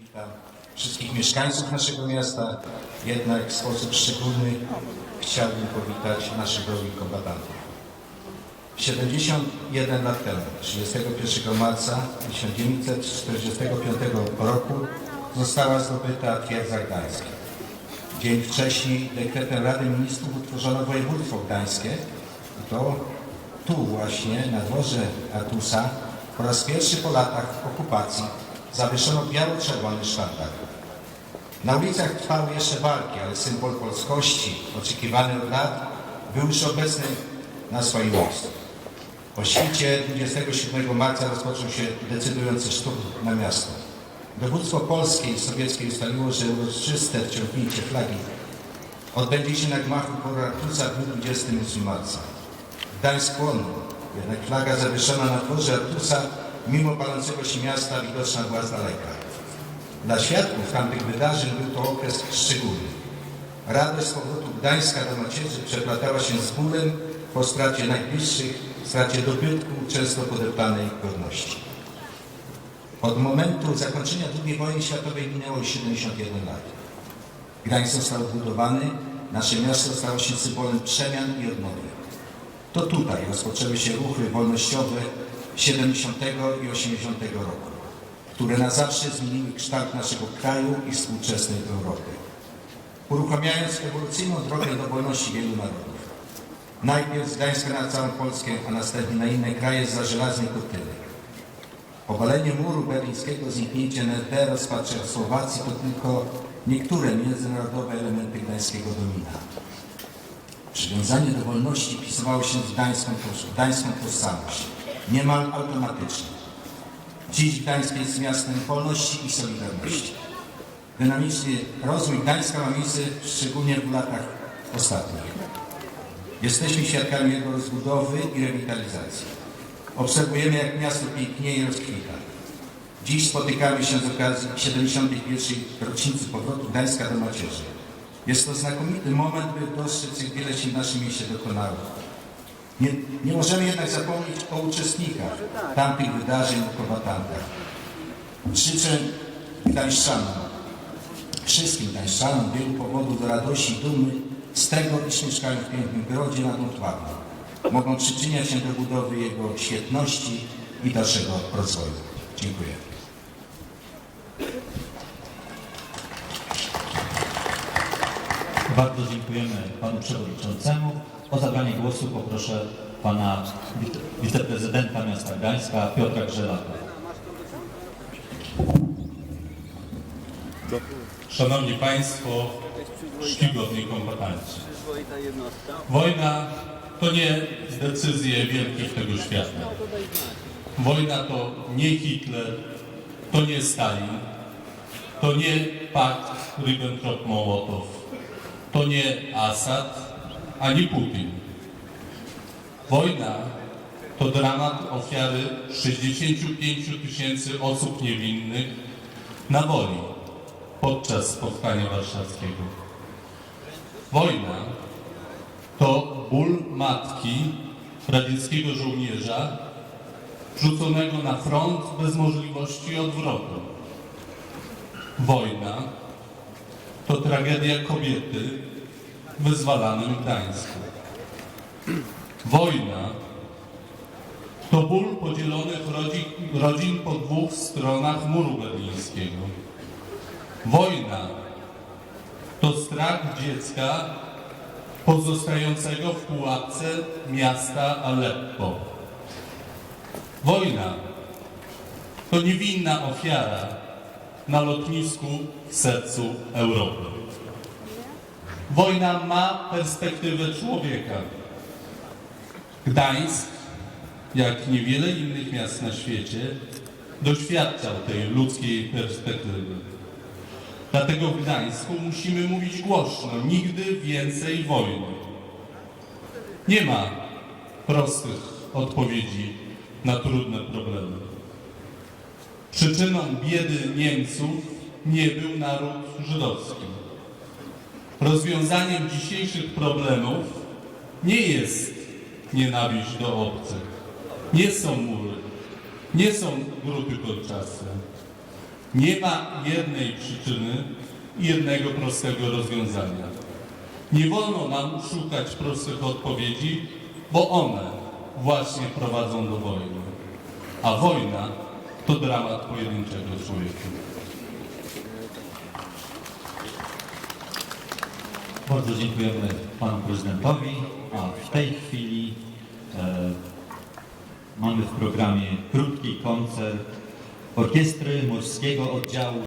Witam wszystkich mieszkańców naszego miasta. Jednak w sposób szczególny chciałbym powitać naszych drogich kombatantów. 71 lat temu, 31 marca 1945 roku została zdobyta twierdza gdańska. Dzień wcześniej dekretem Rady Ministrów utworzono województwo gdańskie i to tu właśnie na dworze Artusa po raz pierwszy po latach okupacji zawieszono biało-czerwony sztandar. Na ulicach trwały jeszcze walki, ale symbol polskości, oczekiwany od lat, był już obecny na swoim miejscu. Po świcie 27 marca rozpoczął się decydujący szturm na miasto. Dowództwo polskie i sowieckie ustaliło, że uroczyste wciągnięcie flagi odbędzie się na gmachu Poratusa w dniu 28 marca. Gdańsk płonął, jednak flaga zawieszona na dworze Artusa, mimo palącego się miasta, widoczna była z daleka. Dla świadków tamtych wydarzeń był to okres szczególny. Radość z powrotu Gdańska do macierzy przeplatała się z bólem po stracie najbliższych, stracie dobytku, często podeptanej godności. Od momentu zakończenia II wojny światowej minęło 71 lat. Gdańsk został odbudowany, nasze miasto stało się symbolem przemian i odnowy. To tutaj rozpoczęły się ruchy wolnościowe 70 i 80 roku, które na zawsze zmieniły kształt naszego kraju i współczesnej Europy, uruchamiając ewolucyjną drogę do wolności wielu narodów. Najpierw z Gdańska na całą Polskę, a następnie na inne kraje za żelaznej kurtyny. Obalenie muru berlińskiego, zniknięcie NRD, rozpacze Słowacji to tylko niektóre międzynarodowe elementy gdańskiego domina. Przywiązanie do wolności wpisywało się w gdańską, gdańską tożsamość, niemal automatycznie. Dziś Gdańsk jest miastem wolności i solidarności. Dynamiczny rozwój Gdańska ma miejsce szczególnie w latach ostatnich. Jesteśmy świadkami jego rozbudowy i rewitalizacji. Obserwujemy, jak miasto pięknieje i rozkwita. Dziś spotykamy się z okazji 71. rocznicy powrotu Gdańska do macierzy. Jest to znakomity moment, by dostrzec, jak wiele się w naszym mieście dokonało. Nie, nie możemy jednak zapomnieć o uczestnikach tamtych wydarzeń, o kombatantach. Życzę Gdańszczanom, wszystkim Gdańszczanom wielu powodów do radości i dumy z tego, iż mieszkają w pięknym grodzie nad Otwawą. Mogą przyczyniać się do budowy jego świetności i dalszego rozwoju. Dziękuję. Bardzo dziękujemy panu przewodniczącemu. O zabranie głosu poproszę pana wice- wiceprezydenta miasta Gdańska Piotra Grzelaka. Szanowni Państwo, czcigodni kombatanci. Wojna to nie decyzje wielkich tego świata. Wojna to nie Hitler, to nie Stalin, to nie pakt Ribbentrop-Mołotow, to nie Assad, ani Putin. Wojna to dramat ofiary 65 tysięcy osób niewinnych na woli podczas spotkania warszawskiego. Wojna to ból matki radzieckiego żołnierza rzuconego na front bez możliwości odwrotu. Wojna tragedia kobiety w wyzwalanym Gdańsku. Wojna to ból podzielonych rodzin, rodzin po dwóch stronach muru berlińskiego. Wojna to strach dziecka pozostającego w pułapce miasta Aleppo. Wojna to niewinna ofiara na lotnisku w sercu Europy. Wojna ma perspektywę człowieka. Gdańsk, jak niewiele innych miast na świecie, doświadczał tej ludzkiej perspektywy. Dlatego w Gdańsku musimy mówić głośno, nigdy więcej wojny. Nie ma prostych odpowiedzi na trudne problemy. Przyczyną biedy Niemców nie był naród żydowski. Rozwiązaniem dzisiejszych problemów nie jest nienawiść do obcych, nie są mury, nie są grupy kolczaste. Nie ma jednej przyczyny i jednego prostego rozwiązania. Nie wolno nam szukać prostych odpowiedzi, bo one właśnie prowadzą do wojny. A wojna to dramat pojedynczego człowieka. Bardzo dziękujemy panu prezydentowi, a w tej chwili e, mamy w programie krótki koncert Orkiestry Morskiego Oddziału